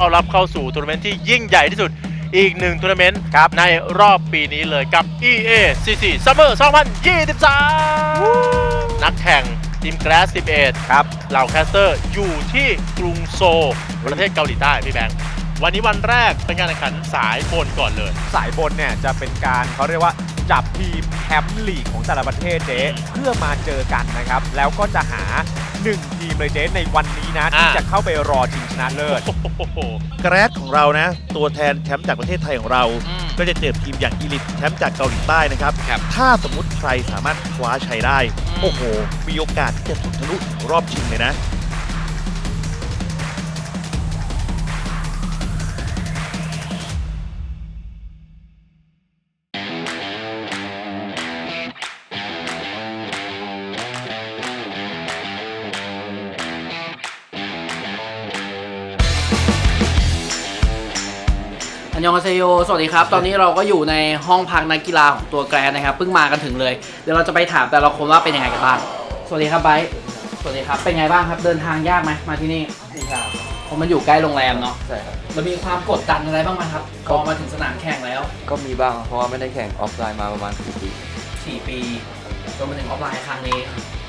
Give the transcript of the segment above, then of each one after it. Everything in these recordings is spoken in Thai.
ต้อนรับเข้าสู่ทัวร์นาเมนต์ที่ยิ่งใหญ่ที่สุดอีกหนึ่งทัวร์นาเมนต์ครับในรอบปีนี้เลยกับ EA CC Summer 2023 นักแข่งทีมแกลส11 ครับ เหล่าแคสเตอร์อยู่ที่กรุงโซลประเทศเกาหลีใต้พี่แบงค์วันนี้วันแรกเป็นการแข่งขันสายบนก่อนเลย สายบนเนี่ยจะเป็นการเขาเรียกว่าจับทีมแชมป์ลีกของแต่ละประเทศเจ๊เพื่อมาเจอกันนะครับ แล้วก็จะหา 1 ทีมเลยเจ๊ในวันนี้นะ ที่อ่า จะเข้าไปรอชิงชนะเลิศ โอ้โหแกรดของเรานะ ตัวแทนแชมป์จากประเทศไทยของเรา อืม ก็จะเจอทีมอย่างอีลิทแชมป์จากเกาหลีใต้นะครับ ครับถ้าสมมุติใครสามารถคว้าชัยได้ อืม โอ้โห มีโอกาสที่จะสุดทะลุถึงรอบชิงเลยนะ อันยองอาเซโย สวัสดีครับ ตอนนี้เราก็อยู่ในห้องพักนักกีฬาของตัวแกรนนะครับ เพิ่งมากันถึงเลย เดี๋ยวเราจะไปถามแต่ละคนว่าเป็นยังไงกันบ้าง สวัสดีครับไบร์ทสวัสดีครับ เป็นไงบ้างครับ เดินทางยากไหมมาที่นี่ยากเพราะมันอยู่ใกล้โรงแรมเนาะ ใช่ครับมันมีความกดดันอะไรบ้างไหมครับพอมาถึงสนามแข่งแล้ว ก็มีบ้าง เพราะว่าไม่ได้แข่งออฟไลน์มาประมาณสี่ปี 4 ปีจนมาถึงออฟไลน์ครั้งนี้โอ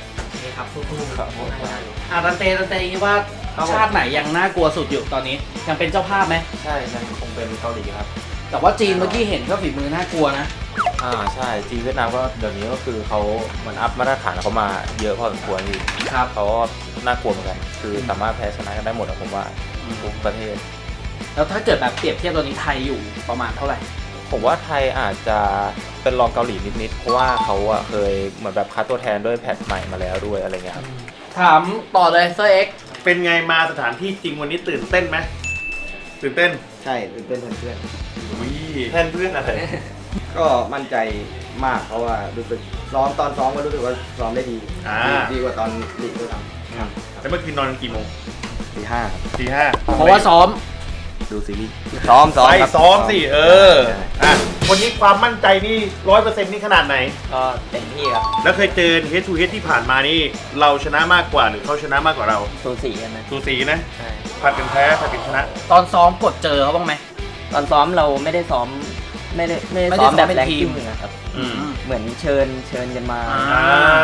เคครับสู้ๆครับผมอะตันเตตันเตคิดว่าชาติไหนยังน่ากลัวสุดอยู่ตอนนี้ ยังเป็นเจ้าภาพไหม ใช่ยังคงเป็นเกาหลีครับ แต่ว่าจีนเมื่อกี้เห็นก็ฝีมือน่ากลัวนะ อ่าใช่จีนเวียดนามก็เดี๋ยวนี้ก็คือเขาเหมันอัพมาตรฐานเขามาเยอะพอสมควรอยู่ครับ เขาก็น่ากลัวเหมือนกัน คือสามารถแพ้ชนะกันได้หมดอะผมว่าทุกประเทศแล้วถ้าเกิดแบบเปรียบเทียบตอนนี้ไทยอยู่ประมาณเท่าไหร่ ผมว่าไทยอาจจะเป็นรองเกาหลีนิดๆ เพราะว่าเขาอะเคยเหมือนแบบคัดตัวแทนด้วยแพทใหม่มาแล้วด้วยอะไรเงี้ยครับถามต่อเลยเซอร์เอ็กเป็นไงมาสถานที่จริงวันนี้ตื่นเต้นไหมตื่นเต้นใช่ตื่นเต้นแทนเพื่อนแทนเพื่อนอะไรก็มั่นใจมากเพราะว่ารู้สึกซ้อมตอนซ้อมก็รู้สึกว่าซ้อมได้ดีอ่าดีดีกว่าตอนลีกด้วยซ้แล้วเมื่อคืนนอนกันกี่โมงำตีห้าครับตีห้าเพราะว่าซ้อม ดูซีรีส์ซ้อมซ้อมไปครับซ้อมสิเอออะวันนี้ความมั่นใจนี่ร้อยเปอร์เซ็นต์นี่ขนาดไหน ก็เต็มที่ครับแล้วเคยเจอเฮดทูเฮดที่ผ่านมานี่ เราชนะมากกว่าหรือเขาชนะมากกว่าเราสูสีกันนะสูสีนะใช่ผัดกันแพ้ผัดกันชนะ ตอนซ้อมกดเจอเขาบ้างไหมตอนซ้อมเราไม่ได้ซ้อมไม่ได้ไม่ได้ไม่ได้ซ้อมซ้อมแบบเป็นแรงทีมกิ้งนะครับอืม เหมือนเชิญเชิญกันมาอ่าอ่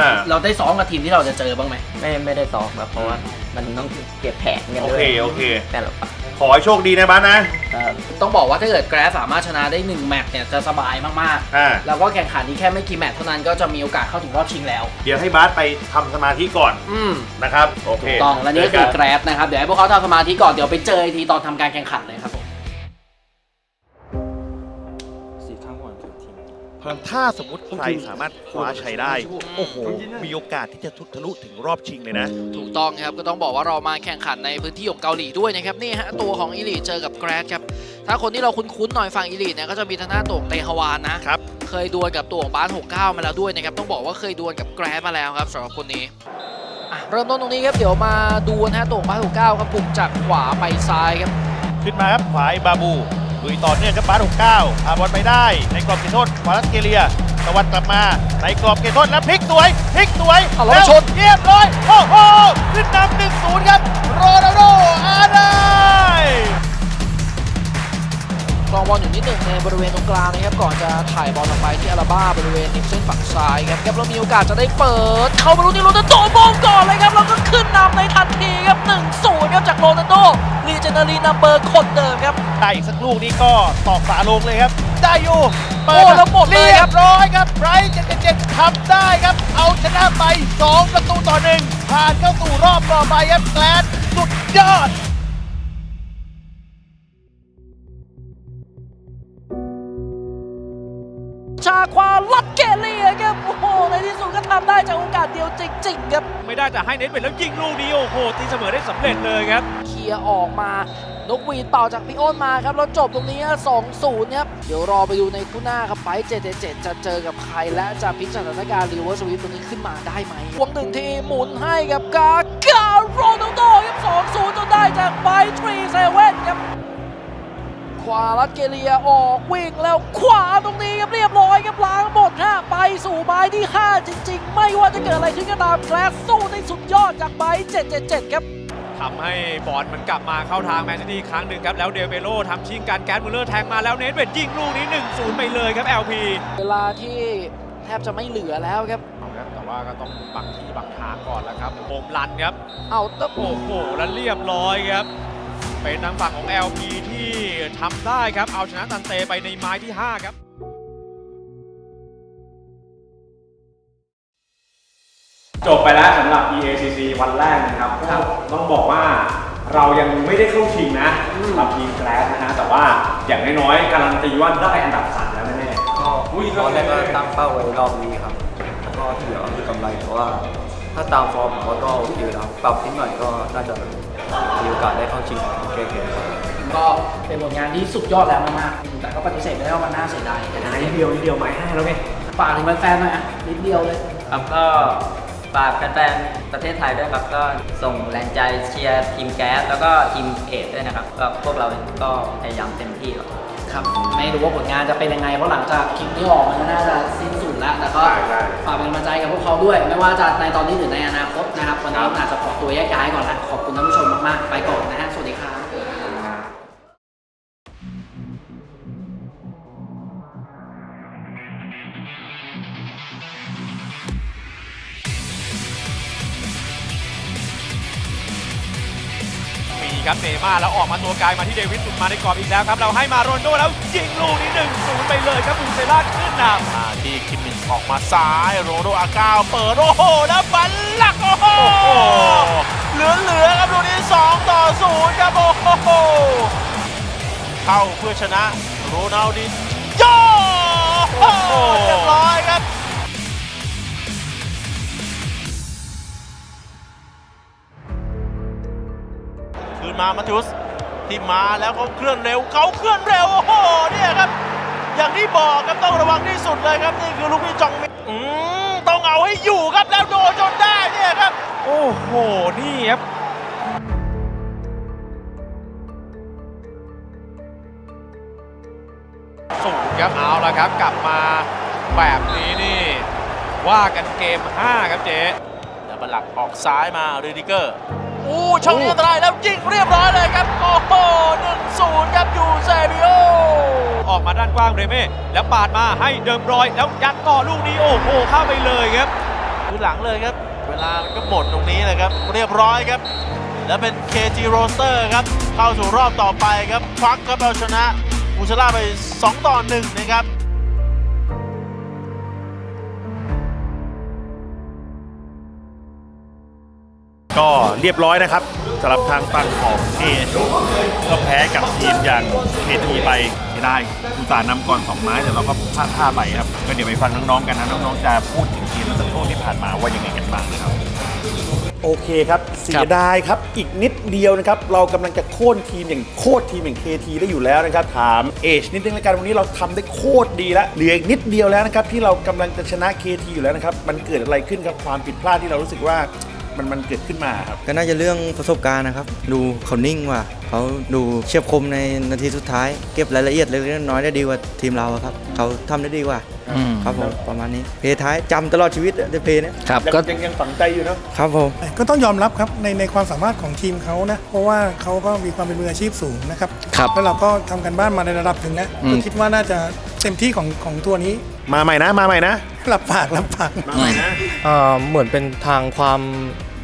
า เราได้ซ้อมกับทีมที่เราจะเจอบ้างไหม ไม่ไม่ได้ซ้อมครับเพราะว่ามันต้องเก็บแผนกันโอด้วเคยโอเค แต่ละฝั่ง ขอให้โชคดีนะบ้านนะครับต้องบอกว่าถ้าเกิดแกรสามารถชนะได้ 1 แมตช์เนี่ยจะสบายมากอ่า ๆ แล้วก็แข่งขันนี้แค่ไม่กี่แมตช์เท่านั้นก็จะมีโอกาสเข้าถึงรอบชิงแล้ว เดี๋ยวให้บาสไปทำสมาธิก่อนอืมนะครับ โอเคต้องและนี่ก็คือแกรสนะครับ เดี๋ยวให้พวกเขาทำสมาธิก่อนเดี๋ยวไปเจออีกทีตอนทำการแข่งขันเลยครับผม ถ้าสมมติใครสามารถคว้าชัยได้ โอ้โห มีโอกาสที่จะทุทะลุถึงรอบชิงเลยนะ ถูกต้องครับ ก็ต้องบอกว่าเรามาแข่งขันในพื้นที่ของเกาหลีด้วยนะครับ นี่ฮะ ตัวของอีลีเจอกับแกรดครับ ถ้าคนที่เราคุ้นๆหน่อยฝั่งอีลีเนี่ย ก็จะมีทางหน้าตัวของเตฮวานนะครับ เคยดวลกับตัวของบาส69 มาแล้วด้วยนะครับ ต้องบอกว่าเคยดวลกับแกรดมาแล้วครับสำหรับคนนี้อะเริ่มต้นตรงนี้ครับ เดี๋ยวมาดูนะฮะตัวของบาส69ครับบุกจากขวาไปซ้ายครับ ขึ้นมาครับขวาไอ้บาบู ลุยต่อเนื่องครับบาสหกเก้าพาบอลไปได้ ในกรอบเขตโทษวาลัสเกเลียตะวันกลับมาในกรอบเขตโทษแล้วพลิกสวยพลิกสวยเอาแล้วแล้วชนเรียบร้อยโอ้โหขึ้นนำหนึ่งศูนย์ครับโรนัลโดอาได ครองบอลอยู่นิดหนึ่งในบริเวณตรงกลางนะครับก่อนจะถ่ายบอลออกไปที่อาราบ้าบริเวณริมเส้นฝั่งซ้ายครับครับแล้วมีโอกาสจะได้เปิด เข้ามาลูกนี้โรนัลโดบอลก่อนเลยครับแล้วก็ขึ้นนำในทันทีครับ1-0ครับจากโรนัลโดลีเจนารีนัมเบอร์คนเดิมครับได้อีกสักลูกนี้ก็ตอกฝาลงเลยครับ ได้อยู่เปิดโอ้แล้วหมดเลยครับเรียบร้อยครับไบรท์เจ็ดเจ็ดทำได้ครับ เอาชนะไป 2 ประตูต่อหนึ่งผ่านเข้าสู่รอบต่อไปครับแกลนสุดยอดาควาลัดเกเลียครับ โอ้โห ในที่สุดก็ทำได้จากโอกาสเดียวจริง ๆ ครับ ไม่ได้แต่ให้เน็ตไปแล้วยิงลูกนี้โอ้โหตีเสมอได้สำเร็จเลยครับ เคลียร์ออกมานกหวีดเป่าจากพี่อ้นมาครับ แล้วจบตรงนี้ 2-0ครับ เดี๋ยวรอไปดูในคู่หน้าครับไป777จะเจอกับใคร และจะพลิกสถานการณ์รีเวิร์สวิปตรงนี้ขึ้นมาได้ไหมวงหนึ่งทีหมุนให้กับกากาโรนัลโดครับ2-0จนได้จากไบทรีเซเว่นครับ ขวาลัดเกเลียออกวิ่งแล้วขวาตรงนี้ครับเรียบร้อยครับล้างหมดฮะไปสู่ไม้ที่ 5 จริง ๆ ไม่ว่าจะเกิดอะไรขึ้นก็ตามแกลสสู้ได้สุดยอดจากไบ777 ครับทำให้บอลมันกลับมาเข้าทางแมนซิตี้อีกครั้งหนึ่งครับ แล้วเดลเบโลทำชิงการแก๊สมูลเลอร์แทงมาแล้วเนทเวดยิงลูกนี้ 1-0 ไปเลยครับ LP เวลาที่แทบจะไม่เหลือแล้วครับเอาครับแต่ว่าก็ต้องบังที่บังทางก่อนแล้วครับโฮมรันครับ เอาตะโอ้โหแล้วเรียบร้อยครับ เป็นทางฝั่งของ LP ที่ทำได้ครับ เอาชนะตันเตไปในไม้ที่ 5 ครับจบไปแล้วสำหรับ EACC วันแรกนะครับก็ต้องบอกว่าเรายังไม่ได้เข้าชิงนะสำหรับทีมแกลสนะฮะแต่ว่าอย่างน้อยๆการันตีว่าได้อันดับสามแล้วแน่ๆก็ตอนแรกก็ตั้งเป้าไว้รอบนี้ครับแล้วก็ที่เหลือก็คือกำไรเพราะว่า ถ้าตามฟอร์มผมว่าก็โอเคแล้วปรับนิดหน่อยก็น่าจะ มีโอกาสได้เข้าชิงเกมครับก็เป็นผลงานที่สุดยอดแล้วมากๆแต่ก็ปฏิเสธไม่ได้ว่ามันน่าเสียดายแต่นิดเดียวนิดเดียวหมายห้าแล้วไงฝากถึงแฟนๆหน่อยอะนิดเดียวเลยครับก็ฝากแฟนๆประเทศไทยด้วยครับก็ส่งแรงใจเชียร์ทีมแก๊สแล้วก็ทีมเอทด้วยนะครับก็พวกเราก็พยายามเต็มที่ครับครับไม่รู้ว่าผลงานจะเป็นยังไงเพราะหลังจากคลิปนี้ออกมันก็น่าจะสิ้นสุด แล้ว แต่ก็ใช่ใช่ฝากเป็นกำลังใจกับพวกเขาด้วย ไม่ว่าจะในตอนนี้หรือในอนาคตนะครับวันนี้อาจจะขอตัวแยกย้ายก่อนละขอบคุณท่านผู้ชมมากๆ ไปก่อนนะฮะสวัสดี ครับมีครับเนย์ม่าร์แล้วออกมาตัวไกลมาที่เดวิดสุดมาในกรอบอีกแล้วครับ เราให้มาโรนลโดแล้วยิงลูกนี้หนึ่งศูนย์ไปเลยครับบูเซล่าขึ้นนำมาที่คิมมินส์ออกมาซ้ายโรโดอาก้าวเปิดโอ้โหแล้วบัลลักโอ้โหเหลือเหลือๆครับลูกนี้2ต่อ0ครับโอ้โหเข้าเพื่อชนะโรนัลดินโยโอ้โหเรียบร้อยครับ มามาติอุสที่มาแล้วเขาเคลื่อนเร็วเขาเคลื่อนเร็ว โอ้โหเนี่ยครับ อย่างที่บอกครับต้องระวังที่สุดเลยครับนี่คือลูกที่จองมิอืมต้องเอาให้อยู่ครับแล้วโดนจนได้เนี่ยครับ โอ้โหนี่ครับสูงครับเอาละครับ กลับมาแบบนี้นี่ ว่ากันเกม 5 ครับเจ๊แล้วบัลลักออกซ้ายมารีดิเกอร์อู้ ช่องนี้อันตรายแล้วยิงเรียบร้อยเลยครับ โอ้โหหนึ่งศูนย์ครับยูเซบิโอออกมาด้านกว้างเรเม่แล้วปาดมาให้เดิมรอย แล้วยัดต่อลูกนี้โอ้โหเข้าไปเลยครับคือหลังเลยครับ เวลามันก็หมดตรงนี้เลยครับ เรียบร้อยครับ แล้วเป็น KT Roaster ครับ เข้าสู่รอบต่อไปครับควักครับเอาชนะอูชล่าไป 2 ต่อ 1 นะครับก็เรียบร้อยนะครับ สำหรับทางฝั่งของเอก็แพ้กับทีมอย่างเอทีไปไม่ได้อุตส่าห์นำก่อนสองไม้แต่เราก็พลาดท่าไปครับก็เดี๋ยวไปฟังน้องๆกันนะน้องๆจะพูดถึงทีมเมื่อสักครู่ที่ผ่านมาว่ายังไงกันบ้างนะครับโอเคครับเสียดายครับอีกนิดเดียวนะครับเรากำลังจะโค่นทีมอย่างโคตรทีมอย่าง KT ได้อยู่แล้วนะครับถามเอชนิดนึงละกันวันนี้เราทำได้โคตรดีแล้วเหลืออีกนิดเดียวแล้วนะครับที่เรากำลังจะชนะ KT อยู่แล้วนะครับมันเกิดอะไรขึ้นครับความผิดพลาดที่เรารู้สึกว่า มันมันเกิดขึ้นมาครับก็น่าจะเรื่องประสบการณ์นะครับ ดูเขานิ่งว่ะเขาดูเฉียบคมในนาทีสุดท้าย เก็บรายละเอียดเล็กๆน้อยๆได้ดีกว่าทีมเราอะครับเขาทำได้ดีกว่าครับผมประมาณนี้เพย์ท้ายจำตลอดชีวิตอะในเพย์เนี้ยครับยังก็ ยังยังฝังใจอยู่เนาะ ครับผม ก็ต้องยอมรับครับในในความสามารถของทีมเขานะ เพราะว่าเขาก็มีความเป็นมืออาชีพสูงนะครับ ครับแล้วเราก็ทำกันบ้านมาในระดับหนึ่งนะอืม ก็คิดว่าน่าจะเต็มที่ของของตัวนี้มาใหม่นะ มาใหม่นะ รับปากรับปาก มาใหม่นะเอ่อเหมือนเป็นทางความ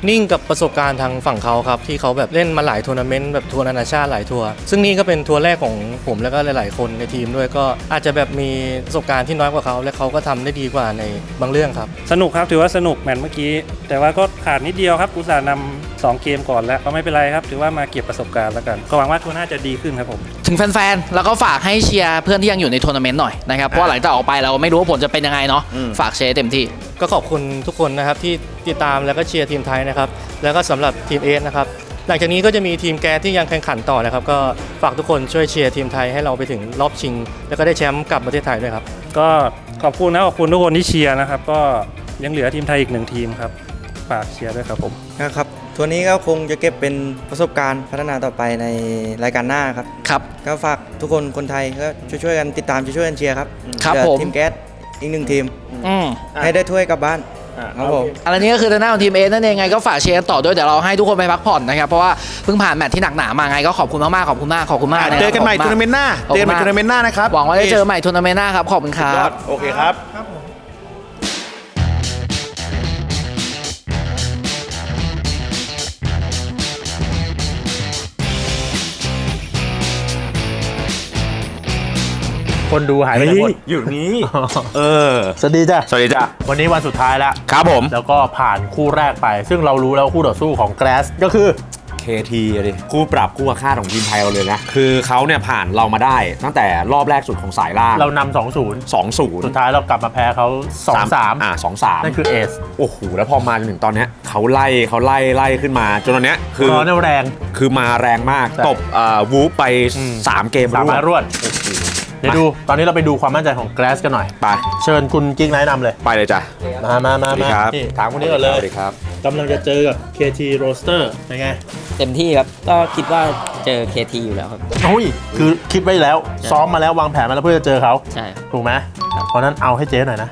นิ่งกับประสบการณ์ทางฝั่งเขาครับที่เขาแบบเล่นมาหลายทัวร์นาเมนต์แบบทัวร์นานาชาติหลายทัวร์ซึ่งนี่ก็เป็นทัวร์แรกของผมแล้วก็หลาย ๆ คนในทีมด้วยก็อาจจะแบบมีประสบการณ์ที่น้อยกว่าเขา และเขาก็ทำได้ดีกว่าในบางเรื่องครับ สนุกครับถือว่าสนุกแมตช์เมื่อกี้ แต่ว่าก็ขาดนิดเดียวครับอุตส่าห์นำสองเกมก่อนแล้วก็ไม่เป็นไรครับถือว่ามาเก็บประสบการณ์แล้วกันก็หวังว่าทัวร์หน้าจะดีขึ้นครับผมถึงแฟนๆแล้วก็ฝากให้เชียร์เพื่อนที่ยังอยู่ในทัวร์นาเมนต์หน่อยนะครับเพราะว่าหลังจากออกไปเราไม่รู้ว่าผลจะเป็นยังไงเนาะอืมฝากเชียร์ให้เต็มที่ก็ขอบคุณทุกคนนะครับที่ติดตามแล้วก็เชียร์ทีมไทยนะครับ แล้วก็สำหรับทีมเอสนะครับ หลังจากนี้ก็จะมีทีมแกสที่ยังแข่งขันต่อนะครับ ก็ฝากทุกคนช่วยเชียร์ทีมไทยให้เราไปถึงรอบชิง แล้วก็ได้แชมป์กลับประเทศไทยด้วยครับ ก็ขอบคุณนะขอบคุณทุกคนที่เชียร์นะครับ ก็ยังเหลือทีมไทยอีกหนึ่งทีมครับฝากเชียร์ด้วยครับผม นะครับทัวร์นี้ก็คงจะเก็บเป็นประสบการณ์พัฒนาต่อไปในรายการหน้าครับ ครับ ก็ฝากทุกคนคนไทยก็ช่วยๆกันติดตามช่วยๆกันเชียร์ครับครับเหลือผม ทีมแก๊ส อีกหนึ่งทีม อืม ให้ได้ถ้วยกลับบ้านครับผมอะไรนี้ก็คือทางหน้าของทีมเอนั่นเองไงก็ฝากเชียร์กันต่อด้วยเดี๋ยวเราให้ทุกคนไปพักผ่อนนะครับ เพราะว่าเพิ่งผ่านแมตช์ที่หนักหนามาไงก็ขอบคุณมากๆขอบคุณมากขอบคุณมากะครับเจอกันใหม่ขบทัวคุณร์นาเมนต์หน้าขอบเจอคุกันณใหม่มากทัวร์นาเมนต์หน้านะครับ หวังว่าจะเจอใหม่ทัวร์นาเมนต์หน้าครับขอบคุณครัยอบ ดโอเคครับ คนดูหายไปไหนหมดอยู่นี้ เออ สวัสดีจ้ะ สวัสดีจ้ะ วันนี้วันสุดท้ายแล้ว ครับผม แล้วก็ผ่านคู่แรกไป ซึ่งเรารู้แล้วคู่ต่อสู้ของแกรสก็คือ KT อะดิคู่ปรับคู่อาฆาตของทีมไทยเราเลยนะ คือเขาเนี่ยผ่านเรามาได้ตั้งแต่รอบแรกสุดของสายล่างเรานำ2-0 2 0 สุดท้ายเรากลับมาแพ้เขา2-3อ่า2 3นั่นคือเอส โอ้โห แล้วพอมาจนถึงตอนเนี้ยเขาไล่เขาไล่ไล่ขึ้นมาจนตอนเนี้ยคือร้อนแรง คือมาแรงมาก ใช่ ตบอ่าวูฟไปอืม3เกมสามารถรวด โอ้โหเดี๋ยวดู ตอนนี้เราไปดูความมั่นใจของแกรสกันหน่อย ไป เชิญคุณกิ๊กไนท์นำเลย ไปเลยจ้ะ มามามาสวัสดีมาครับ นี่ถามคนนี้ก่อนเลยสวัสดีครับ กำลังจะเจอกับ KT Roaster เป็นไง เต็มที่ครับ ก็คิดว่าเจอ KT อยู่แล้วครับ โอ้ย คือคิดไว้แล้ว ซ้อมมาแล้ววางแผนมาแล้วเพื่อจะเจอเขา ใช่ครับ ถูกไหม เพราะฉะนั้นเอาให้เจ๊หน่อยนะ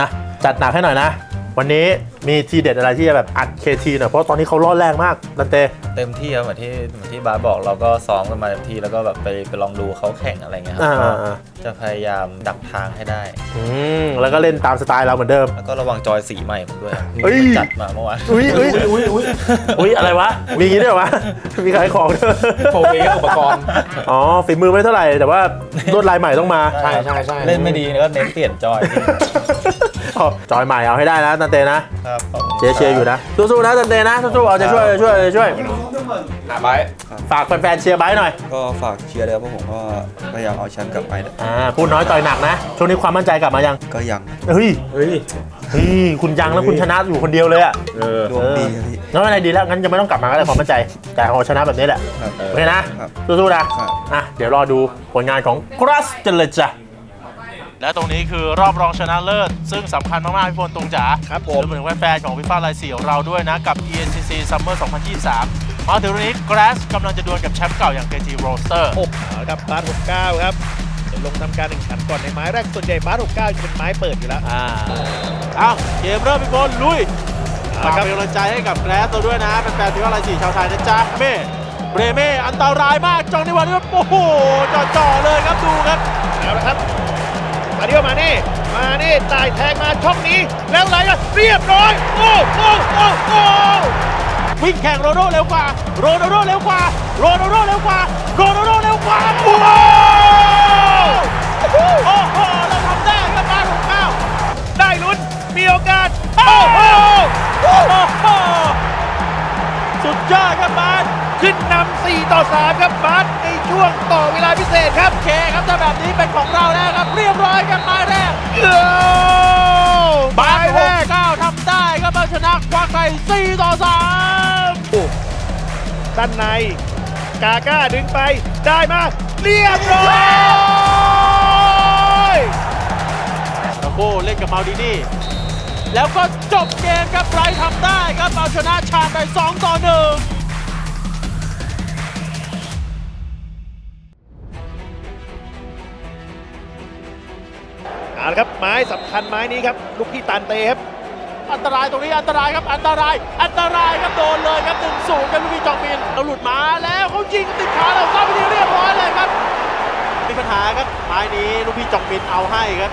นะ จัดหนักให้หน่อยนะ วันนี้มีทีเด็ดอะไรที่จะแบบอัด KT หน่อยเพราะตอนนี้เขาร้อนแรงมากนันเตเต็มที่ครับเหมือนที่เหมือนที่บาสบอกเราก็ซ้อมกันมาเต็มที่แล้วก็แบบไปไปลองดูเขาแข่งอะไรเงี้ยครัอ่าก็อ่าจะพยายามดักทางให้ได้ อืมแล้วก็เล่นตามสไตล์เราเหมือนเดิม แล้วก็ระวังจอยสีใหม่ผมด้วยครับเฮ้ย จัดมาเมื่อวานอุ้ยอุ้ยอุ้ยอุ้ยอุ้ยอะไรวะ มีอย่างงี้ด้วยเหรอวะ มีขายของด้วยผมมีแค่อุปกรณ์ อ๋อฝีมือไม่เท่าไหร่แต่ว่าลวดลายใหม่ต้องมา ใช่ใช่ใช่ เล่นไม่ดีก็เน้นเปลี่ยนจอยอ๋อ จอยใหม่เอาให้ได้นะตันเตนะครับเชียร์เชียร์อยู่นะสู้ๆนะตันเตนะสู้ๆเอาใจช่วยเอาใจช่วยเอาใจช่วย หาไปฝากแฟนๆเชียร์ไบร์ทหน่อยก็ฝากเชียร์เลยครับเพราะผมก็พยายามเอาแชมป์กลับไปอ่าพูดน้อยต่อยหนักนะช่วงนี้ความมั่นใจกลับมายังก็ยังเฮ้ยเฮ้ยเฮ้ยคุณยังแล้วคุณชนะอยู่คนเดียวเลยอะเออดวงดีครับพี่ งั้นอะไรดีแล้วงั้นจะไม่ต้องกลับมาก็ได้ความมั่นใจ แต่เอาชนะแบบนี้แหละ ครับ โอเคนะ ครับสู้ๆนะครับ อะ เดี๋ยวรอดูผลงานของกรัสกันเลยจ้ะ และตรงนี้คือรอบรองชนะเลิศ ซึ่งสำคัญมาก ๆ พี่พลตรงจ๋าครับผมรวมถึงแฟนๆของฟีฟ่าไลน์สี่ของเราด้วยนะ กับ ENCC Summer 2023 มาถึงตรงนี้ Grass กำลังจะดวลกับแชมป์เก่าอย่าง KT Roaster โอ้โหครับบาส69ครับจะลงทำการแข่งขันก่อนในไม้แรกส่วนใหญ่บาส69จะเป็นไม้เปิดอยู่แล้วอ่าเอาเกมเริ่มพี่พลลุยเอาฝากครับเป็นกำลังใจให้กับแกรสเราด้วยนะเป็นแฟนฟีฟ่าไลน์สี่ชาวไทยนะจ๊ะเม่เบรเม่อันตรายมากจองในวันนี้โอ้โหจ่อๆเลยครับดูครับเอาละครับ มาเดียวมานี่ มานี่จ่ายแทงมาช่องนี้ แล้วไหล่เรียบร้อย โอ้โอ้โอ้โอ้วิ่งแข่งโรนโดเร็วกว่า โรนัลโดเร็วกว่า โรนัลโดเร็วกว่า โรนัลโดเร็วกว่า โอ้โหโอ้โหเราทำได้ครับบ้านของข้าวได้ลุ้น มีโอกาส โอ้โห โอ้โห สุดยอดครับบาน ขึ้นนำ4ต่อ 3 ครับบาสในช่วงต่อเวลาพิเศษครับโอเคครับถ้าแบบนี้เป็นของเราแล้วครับ เรียบร้อยครับหมายแรกโอ้บาบาสสหแรกกเก้าทำได้ครับเอาชนะคว้าไข่4ต่อด้านใน กาก้าดึงไปได้มา เรียบร้อย3ตะโก้เล่นกับมาดินี่แล้วก็จบเกมครับไรทำได้ครับเอาชนะชาญไป2ต่อ1 เอาละครับไม้สำคัญไม้นี้ครับลูกพี่ตันเตครับอันตรายตรงนี้อันตรายครับอันตราย อันตรายครับโดนเลยครับหนึ่งศูนย์ครับลูกพี่จองมินเราหลุดมาแล้วเขายิงติดขาเราเข้าไปที่เรียบร้อยเลยครับมีปัญหาครับไม้นี้ลูกพี่จองมินเอาให้ครับ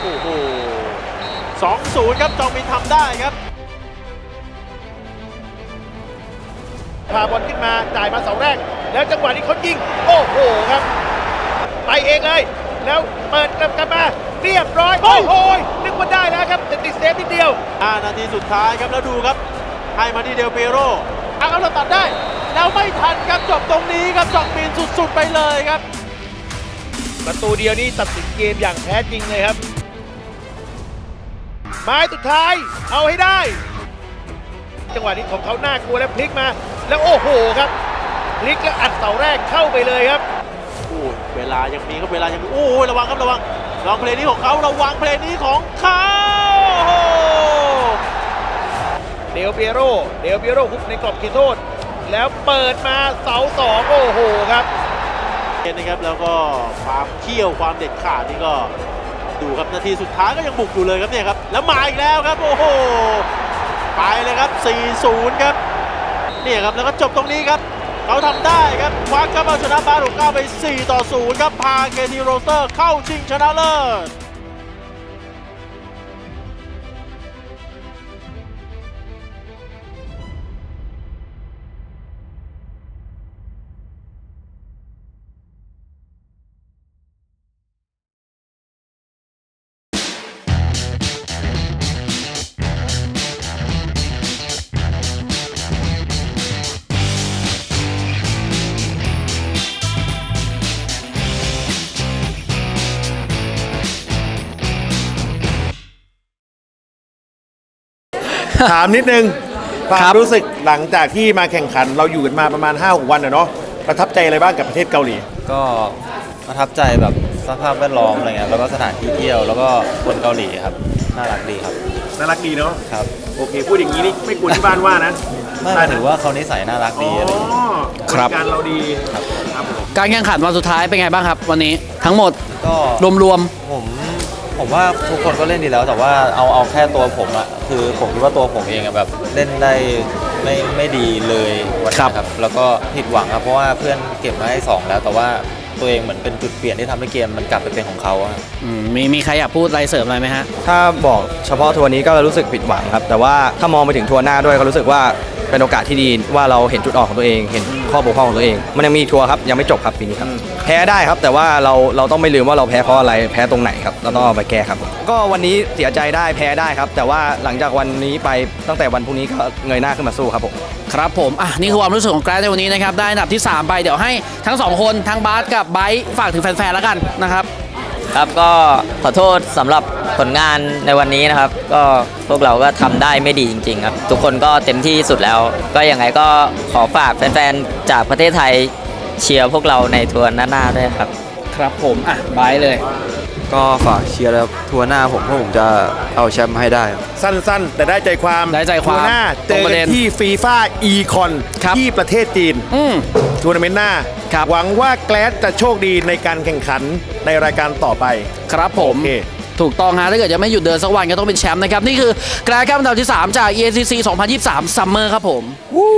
โอ้โหสองศูนย์ครับจองมินทำได้ครับพาบอลขึ้นมาจ่ายมาเสาแรก แล้วจังหวะนี้เขายิง โอ้โหครับ ไปเองเลย แล้วเปิดกลับกันมา เรียบร้อย โอ้โหนึกว่าได้แล้วครับแต่ติดเซฟนิดเดียว5นาทีสุดท้ายครับแล้วดูครับ ให้มาที่เดลเปโรทางเอาเราตัดได้ แล้วไม่ทันครับจบตรงนี้ครับจองมินสุดๆไปเลยครับ ประตูเดียวนี้ตัดสินเกมอย่างแท้จริงเลยครับไม้สุดท้ายเอาให้ได้ จังหวะนี้ของเขาน่ากลัวแล้วพลิกมา แล้วโอ้โหครับพลิกแล้วอัดเสาแรกเข้าไปเลยครับโอ้ยเวลายังมีครับเวลายังมีโอ้ยระวังครับระวัง ระวังเพลงนี้ของเขาระวังเพลงนี้ของเขาเดลเปียโรเดลเปียโรฮุกในกรอบเขตโทษ แล้วเปิดมาเสาสองโอ้โหครับนะครับแล้วก็ความเขี้ยวความเด็ดขาดนี่ก็ดูครับนาทีสุดท้ายก็ยังบุกอยู่เลยครับเนี่ยครับแล้วมาอีกแล้วครับโอ้โหไปเลยครับ 4-0 ครับเนี่ยครับแล้วก็จบตรงนี้ครับ เขาทำได้ครับคว้าเข้ามาชนะบารุก้าไป 4 ต่อ 0 ครับ พาเกทีโรสเตอร์เข้าชิงชนะเลิศ ถามนิดนึงความรู้สึกหลังจากที่มาแข่งขันเราอยู่กันมาประมาณ5-6วันอะเนาะประทับใจอะไรบ้างกับประเทศเกาหลี ก็ประทับใจแบบสภาพแวดล้อมอะไรเงี้ยแล้วก็สถานที่เที่ยวแล้วก็คนเกาหลีครับน่ารักดีครับน่ารักดีเนาะครับโอเค พูดอย่างนี้นี่ไม่กลัวที่บ้านว่านะไม่หมายถือว่าเขานิสัยน่ารักดีอะไรอ๋อเงี้ยบริการเราดีครับครับผมการแข่งขันวันสุดท้ายเป็นไงบ้างครับ วันนี้ทั้งหมดก็รวมผม ผมว่าทุกคนก็เล่นดีแล้วแต่ว่าเอาเอาแค่ตัวผมอะคือผมคิดว่าตัวผมเองอะแบบเล่นได้ไม่ไม่ดีเลยวันนี้ครับ แล้วก็ผิดหวังครับเพราะว่าเพื่อนเก็บมาให้สองแล้ว แต่ว่าตัวเองเหมือนเป็นจุดเปลี่ยนที่ทำให้เกมมันกลับไปเป็นของเขาอะๆอืมมีมีใครอยากพูดอะไรเสริมอะไรไหมฮะ ถ้าบอกเฉพาะทัวร์นี้ก็รู้สึกผิดหวังครับ แต่ว่าถ้ามองไปถึงทัวร์หน้าด้วยก็รู้สึกว่า เป็นโอกาสที่ดีว่าเราเห็นจุดอ่อนของตัวเอง เห็นข้อบกพร่องของตัวเอง มันยังมีทัวร์ครับยังไม่จบครับปีนี้ครับแพ้ได้ครับแต่ว่าเราเราต้องไม่ลืมว่าเราแพ้เพราะอะไรแพ้ตรงไหนครับเราต้องเอาไปแก้ครับผมก็วันนี้เสียใจได้แพ้ได้ครับ แต่ว่าหลังจากวันนี้ไปตั้งแต่วันพรุ่งนี้ก็เงยหน้าขึ้นมาสู้ครับผมครับผมอะนี่คือความรู้สึกของแกรนในวันนี้นะครับได้อันดับที่ 3 ไปเดี๋ยวให้ทั้ง 2 คนทั้งบาสกับไบร์ทฝากถึงแฟนๆแล้วกันนะครับ ครับก็ขอโทษสำหรับผลงานในวันนี้นะครับ ก็พวกเราก็ทำได้ไม่ดีจริง ๆ ครับ ทุกคนก็เต็มที่สุดแล้ว ก็ยังไงก็ขอฝากแฟนๆ จากประเทศไทยเชียร์พวกเราในทัวร์หน้าๆด้วยครับ ครับผมอะไบร์ทเลย ก็ฝากเชียร์แล้วทัวร์หน้าผมเพราะผมจะเอาแชมป์ให้ได้ครับ สั้นๆ แต่ได้ใจความได้ใจความทัวร์หน้าตเจรงอประกัเด็นนที่ฟีฟ่าอีคอนที่ประเทศจีนอืม ทัวร์นาเมนต์หน้า หวังว่าแกลสจะโชคดีในการแข่งขันในรายการต่อไป ครับผม โอเค ถูกต้องฮะ ถ้าเกิดจะไม่หยุดเดินสักวันก็ต้องเป็นแชมป์นะครับ นี่คือแกรนด์ครับอันดับที่ 3 จาก EACC 2023 Summer ครับผมวู้